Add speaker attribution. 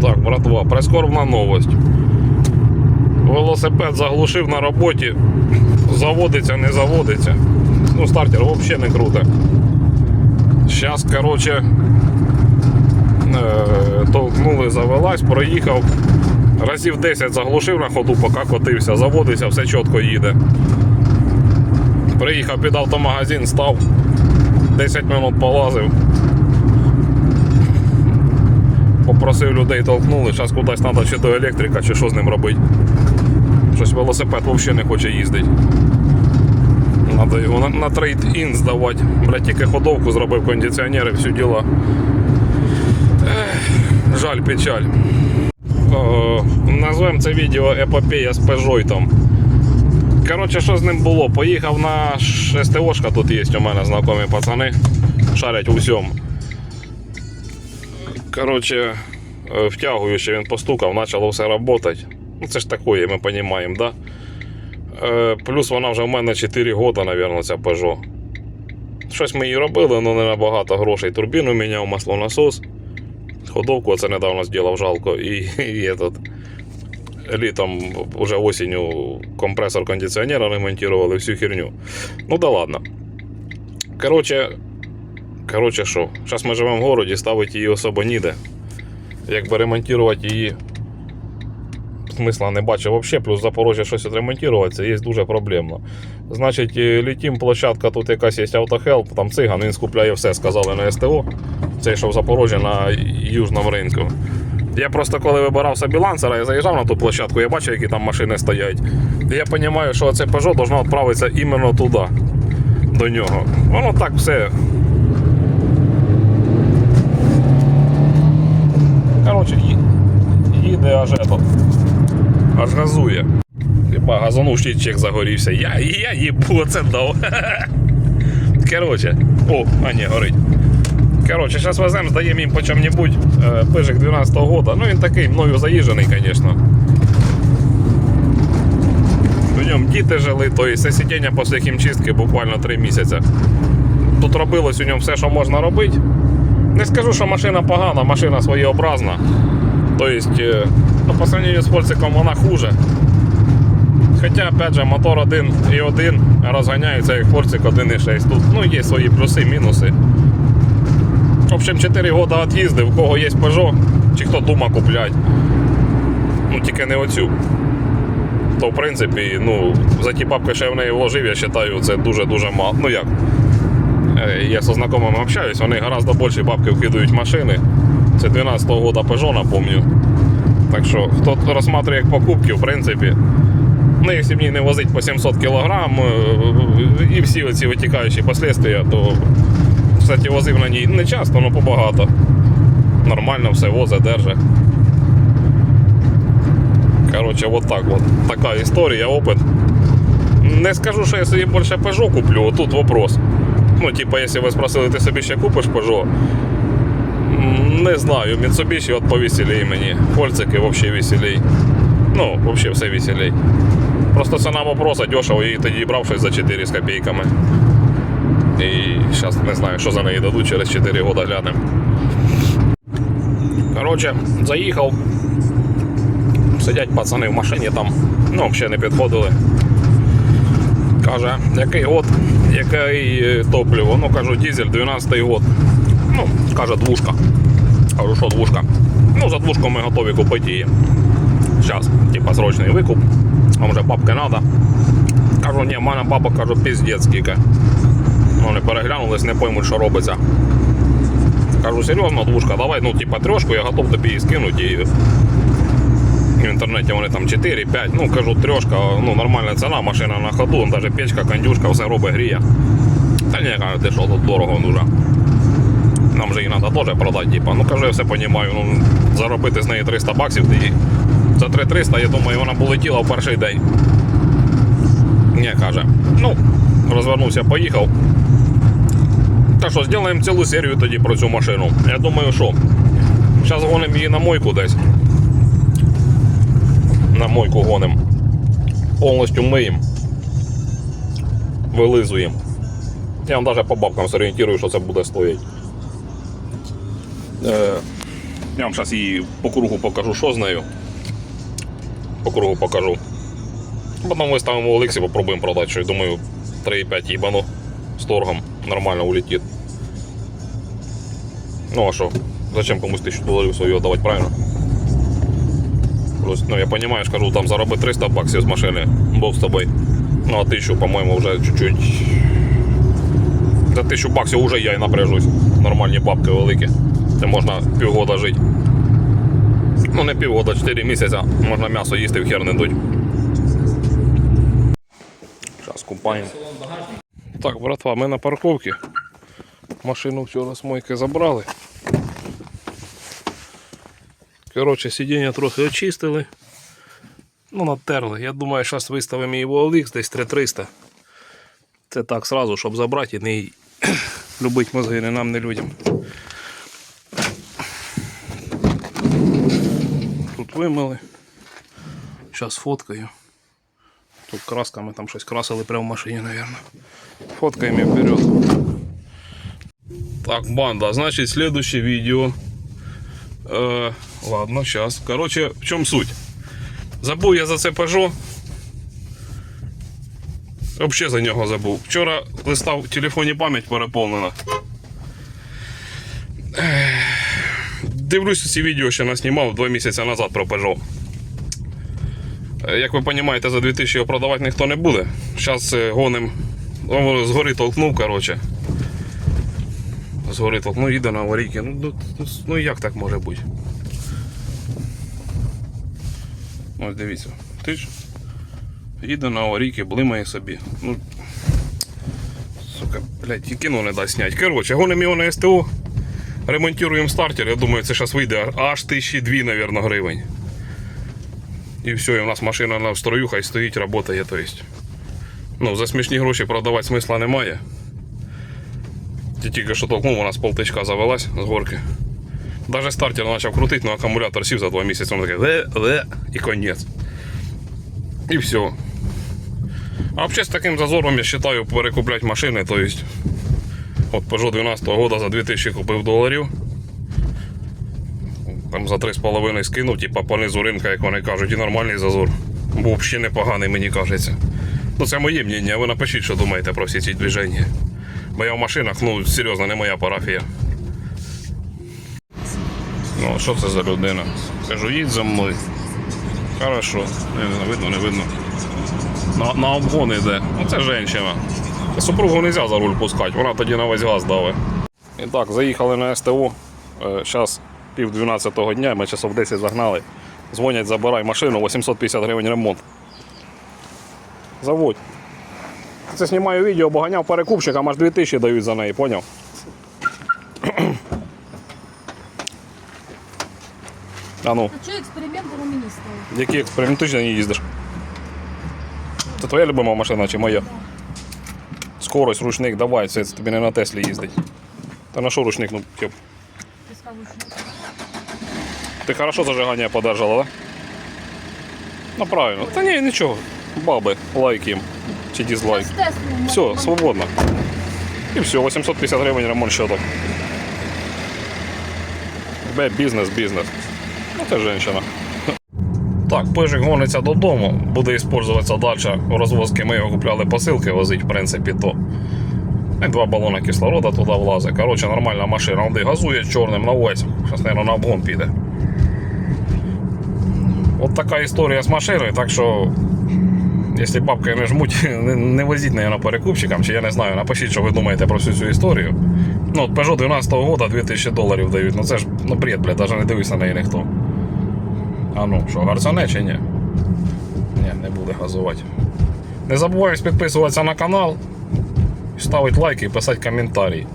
Speaker 1: Так, братва, прискорбна новость. Велосипед заглушив на роботі. Заводиться, не заводиться. Ну, стартер взагалі не круто. Зараз, короче, е, толкнули, завелась, проїхав. Разів 10 заглушив на ходу, поки котився, заводиться, все чітко їде. Приїхав під автомагазин, став, 10 минут полазив. Попросив людей толкнули, зараз кудись треба чи до електрика, чи що з ним робити. Щось велосипед взагалі не хоче їздити. Надо його на, на трейд-ін здавати. Бля, тільки ходовку зробив кондиціонер і всі діла. Ех, жаль, печаль. О, назвемо це відео епопея з Peugeot. Коротше, що з ним було? Поїхав на СТОшка, тут є у мене знайомі пацани. Шарять у всьому. Коротше, е, втягую, що він постукав, почало все працювати. Ну, це ж таке, ми розуміємо, да? Е, Плюс вона вже в мене 4 роки, мабуть, ця Peugeot. Щось ми її робили, але не набагато грошей. Турбіну міняв, маслонасос. Ходовку це недавно зробив жалко. І, і этот, літом, уже осінню, компресор кондиціонера ремонтували всю херню. Ну да ладно. Коротше, коротше що, зараз ми живемо в городі, ставити її особо ніде. Якби ремонтувати її смисла не бачу взагалі, плюс Запорожжя щось відремонтувати, це є дуже проблемно. Значить, е, літім, площадка, тут якась є автохелп, там циган, він скупляє все, сказали на СТО. Цей, що в Запорожжі на южному ринку. Я просто коли вибирав собі ланцера, я заїжджав на ту площадку, я бачив, які там машини стоять. Я розумію, що це Peugeot должно відправитися іменно туди, до нього. Воно так все. Коротше, їде аж этот, аж газує. Хіба газонув щитчик загорівся. Я, я їбу, це дав. Коротше, о, а ні, горить. Коротше, зараз веземо, здаємо їм по чому-небудь. Е, Пижик 12-го года. Ну він такий мною заїжджений, звісно. В ньому діти жили, то і все сидіння після хімчистки буквально 3 місяці. Тут робилось у ньому все, що можна робити. Не скажу, що машина погана, машина своєобразна. Тобто, е, ну, по сравнению з Фольциком вона хуже. Хоча, опять же, мотор 1.1 розганяється як Форцик 1.6. Тут ну, є свої плюси, мінуси. В общем, 4 роки від'їздив, у кого є Peugeot, чи хто дума куплять. Ну, тільки не оцю. То, в принципі, ну, за ті бабки, що я в неї вложив, я вважаю, це дуже-дуже мало. Ну як? Е, Я зі знайомими общаюсь, вони гораздо більше бабки вкидують в машини. Це 12-го года Peugeot, напомню. Так що, хто розсматриває як покупки, в принципі, ну, в ній не возить по 700 кг і всі оці витікаючі последствия, то кстати, возив на ній не часто, але побагато. Нормально все возить, держить. Коротше, от так от. Така історія, опит. Не скажу, що я собі більше Peugeot куплю, тут вопрос. Ну, типа, якщо ви спросили, ти собі ще купиш Peugeot? Не знаю, Mitsubishi от повеселій мені. Фольцики взагалі веселій. Ну, взагалі все веселій. Просто ціна вопроса дешево, і тоді брав щось за 4 з копійками. І зараз не знаю, що за неї дадуть, через 4 роки глянемо. Коротше, заїхав. Сидять пацани в машині там, ну, взагалі не підходили. Каже, який год, який е, топливо? Ну, кажу, дизель 12-й год. Ну, каже, двушка. Кажу, що двушка? Ну, за двушку ми готові купити її. Зараз, типа срочний викуп. А може бабки треба. Кажу, ні, в мене баба кажу, піздець скільки. Вони переглянулись, не поймуть, що робиться. Кажу, серйозно, двушка, давай, ну, типа трьошку, я готов тобі її скинути. І в інтернеті вони там 4-5. Ну, кажу, трьошка, ну, нормальна ціна, машина на ходу, навіть печка, кондюшка, все робить гріє. Та ні, кажу, ти що тут дорого дуже. Нам же її треба теж продати, типа. Ну кажу, я все розумію, ну, заробити з неї 300 баксів, ти за 3300, я думаю, вона полетіла в перший день. Ні, каже. Ну, розвернувся, поїхав. Та що, зробимо цілу серію тоді про цю машину. Я думаю, що. Зараз гонимо її на мойку десь. На мойку гонимо. Повністю миємо. Вилизуємо. Я вам навіть по бабкам зорієнтую, що це буде стоїть. Е, Я вам зараз її по кругу покажу, що з нею. По кругу покажу. Потім виставимо в Олексі, попробуємо продати, що я думаю, 3,5 їбану з торгом нормально улетить. Ну а що? Зачем комусь 1000 доларів свою віддавати, правильно? Просто, ну я понимаю, ж кажу, там заробити 300 баксів з машини, Бог з тобою. Ну а 1000, по-моєму, вже чуть-чуть. За 1000 баксів вже я і напряжусь. Нормальні бабки великі. Це можна півгода жити. Ну не півгода, 4 місяця. Можна м'ясо їсти в хер не дуть. Зараз купаємо. Так, братва, ми на парковці. Машину вчора з мойки забрали. Коротше, сидіння трохи очистили. Ну, натерли. Я думаю, зараз виставимо в OLX десь 3300. Це так сразу, щоб забрати і не любить мозги не нам, не людям. Тут вимили. Зараз фоткаю. Тут красками там щось красили прямо в машині, мабуть. Фоткаємо вперед. Так, банда, значит, следующее видео. Э, ладно, сейчас. Короче, в чем суть? Забув я за це Peugeot. Вообще за нього забув. Вчора листав в телефоні пам'ять переповнена. Дивлюсь ці відео, що наснімав два місяці назад про Peugeot. Е, Як ви розумієте, за 2000 його продавати ніхто не буде. Зараз гоним. Згори толкнув, коротше. Згори толкнув, їде на аварійки. Ну, ну, ну, ну як так може бути? Ось дивіться. Ти ж їде на аварійки, блимає собі. Ну, сука, блядь, і кіно не дасть снять. Коротше, гонимо його на СТО, ремонтуємо стартер. Я думаю, це зараз вийде аж тисячі дві, мабуть, гривень. І все, і у нас машина на строю, хай стоїть, працює. То. Ну, за смішні гроші продавати смисла немає. Ті Тільки що толкнув, у нас полтичка завелась з горки. Даже стартер почав крутити, але акумулятор сів за два місяці, він такий ле, ле, і конець. І все. А взагалі з таким зазором я вважаю перекупляти машини, то есть, от Peugeot 12 года за 2000 купив доларів. Там за 3,5 скинув, типа по низу ринка, як вони кажуть, і нормальний зазор. Був взагалі непоганий, мені кажеться. Ну це моє мнення, ви напишіть, що думаєте про всі ці движення. Бо я в машинах, ну серйозно, не моя парафія. Ну, що це за людина? Кажу, їдь за мною. Хорошо. Не видно, не видно. На, на обгон йде. Ну це жінка. Супругу не можна за руль пускати, вона тоді на весь газ давить. І так, заїхали на СТО. Зараз пів 12 дня, ми часов 10 загнали. Дзвонять, забирай машину, 850 гривень ремонт. Заводь. Це знімаю відео, бо ганяв перекупщикам, аж 2000 дають за неї, поняв? А ну,
Speaker 2: А что эксперимент на министра?
Speaker 1: які експерименти ти ж на ній їздиш? Це твоя любима машина чи моя? Скорость, ручник, давай, це тобі не на Теслі їздить. Та на що ручник, ну,
Speaker 2: скажешь,
Speaker 1: Ти хорошо зажигання подержала, да? Ну правильно. Та ні, нічого. Баби, лайк їм. Чи дізлайк. Все, свободно. І все, 850 гривень ремонт щоток. Бе, бізнес, бізнес. Ну це жінка. Так, пижик гониться додому, буде використовуватися далі у розвозки. Ми його купляли посилки, возить, в принципі, то. І два балони кислорода туди влазить. Коротше, нормальна машина. Він газує чорним на ось. Зараз, мабуть, на обгон піде. От така історія з машиною, так що Якщо бабки не жмуть, не, возіть на перекупщикам, чи я не знаю, напишіть, що ви думаєте про всю цю історію. Ну, от Peugeot 12 года 2000 доларів дають. Ну це ж ну, бред, блядь, навіть не дивись на неї ніхто. А ну, що, гарцане чи ні? Ні, не буде газувати. Не забувайте підписуватися на канал, ставити лайки і писати коментарі.